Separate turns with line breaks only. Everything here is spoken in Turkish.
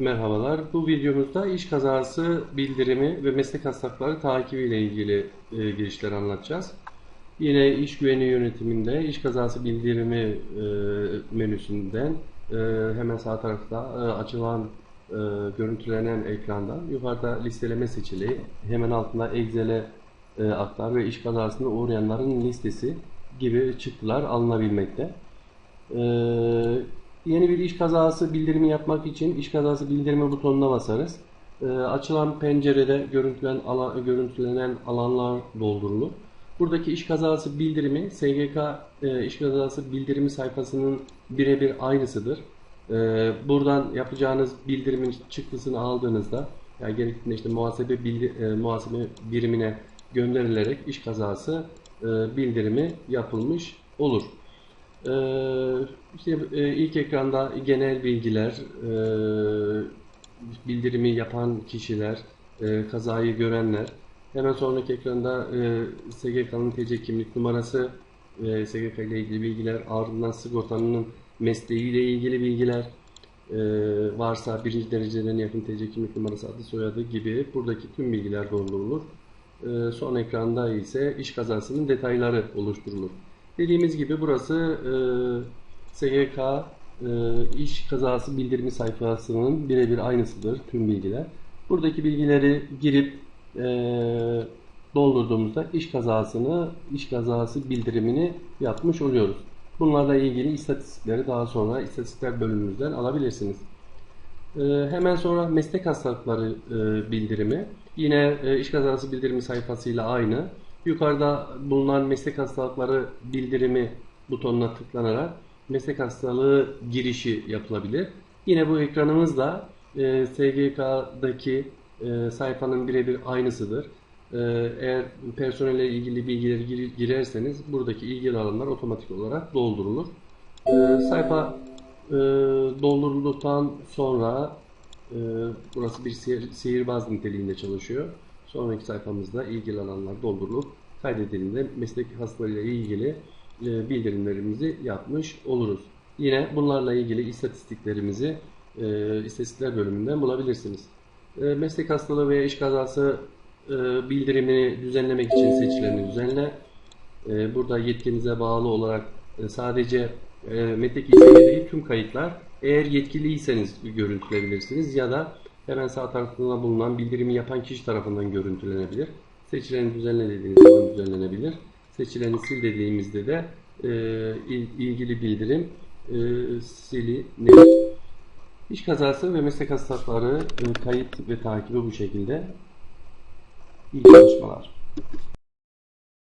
merhabalar. Bu videomuzda iş kazası bildirimi ve meslek hastalıkları takibi ile ilgili e, girişler anlatacağız. Yine iş güvenliği yönetiminde iş kazası bildirimi e, menüsünden e, hemen sağ tarafta e, açılan e, görüntülenen ekrandan yukarıda listeleme seçili hemen altında Excel'e e, aktar ve iş kazasına uğrayanların listesi gibi çıktılar alınabilmekte. Ee, yeni bir iş kazası bildirimi yapmak için iş kazası bildirimi butonuna basarız. Ee, açılan pencerede görüntülen alan, görüntülenen alanlar doldurulur. Buradaki iş kazası bildirimi SGK e, iş kazası bildirimi sayfasının birebir aynısıdır. Ee, buradan yapacağınız bildirimin çıktısını aldığınızda yani gerektiğinde işte muhasebe bildi, e, muhasebe birimine gönderilerek iş kazası e, bildirimi yapılmış olur. Ee, işte e, ilk ekranda genel bilgiler, e, bildirimi yapan kişiler, e, kazayı görenler. Hemen sonraki ekranda e, SGK'nın TC kimlik numarası, e, SGK ile ilgili bilgiler, ardından sigortanın mesleğiyle ilgili bilgiler, e, varsa birinci dereceden yakın TC kimlik numarası, adı soyadı gibi buradaki tüm bilgiler doldurulur. E, son ekranda ise iş kazasının detayları oluşturulur. Dediğimiz gibi burası e, SGK e, iş kazası bildirimi sayfasının birebir aynısıdır tüm bilgiler. Buradaki bilgileri girip e, doldurduğumuzda iş kazasını, iş kazası bildirimini yapmış oluyoruz. Bunlarla ilgili istatistikleri daha sonra istatistikler bölümümüzden alabilirsiniz. E, hemen sonra meslek hastalıkları e, bildirimi. Yine e, iş kazası bildirimi sayfasıyla aynı. Yukarıda bulunan meslek hastalıkları bildirimi butonuna tıklanarak meslek hastalığı girişi yapılabilir. Yine bu ekranımız da e, SGK'daki e, sayfanın birebir aynısıdır. E, eğer personelle ilgili bilgileri gir, girerseniz buradaki ilgili alanlar otomatik olarak doldurulur. E, sayfa e, doldurulduktan sonra e, burası bir sihir, sihirbaz niteliğinde çalışıyor. Sonraki sayfamızda ilgili alanlar doldurulup kaydedildiğinde meslek hastalarıyla ilgili bildirimlerimizi yapmış oluruz. Yine bunlarla ilgili istatistiklerimizi e, istatistikler bölümünden bulabilirsiniz. E, meslek hastalığı veya iş kazası e, bildirimini düzenlemek için seçilerini düzenle. E, burada yetkinize bağlı olarak e, sadece e, meslek değil tüm kayıtlar eğer yetkiliyseniz görüntüleyebilirsiniz ya da hemen sağ tarafında bulunan bildirimi yapan kişi tarafından görüntülenebilir. Seçileni düzenle dediğiniz zaman düzenlenebilir. Seçileni sil dediğimizde de e, ilgili bildirim e, silinir. İş kazası ve meslek hastalıkları e, kayıt ve takibi bu şekilde. İyi çalışmalar.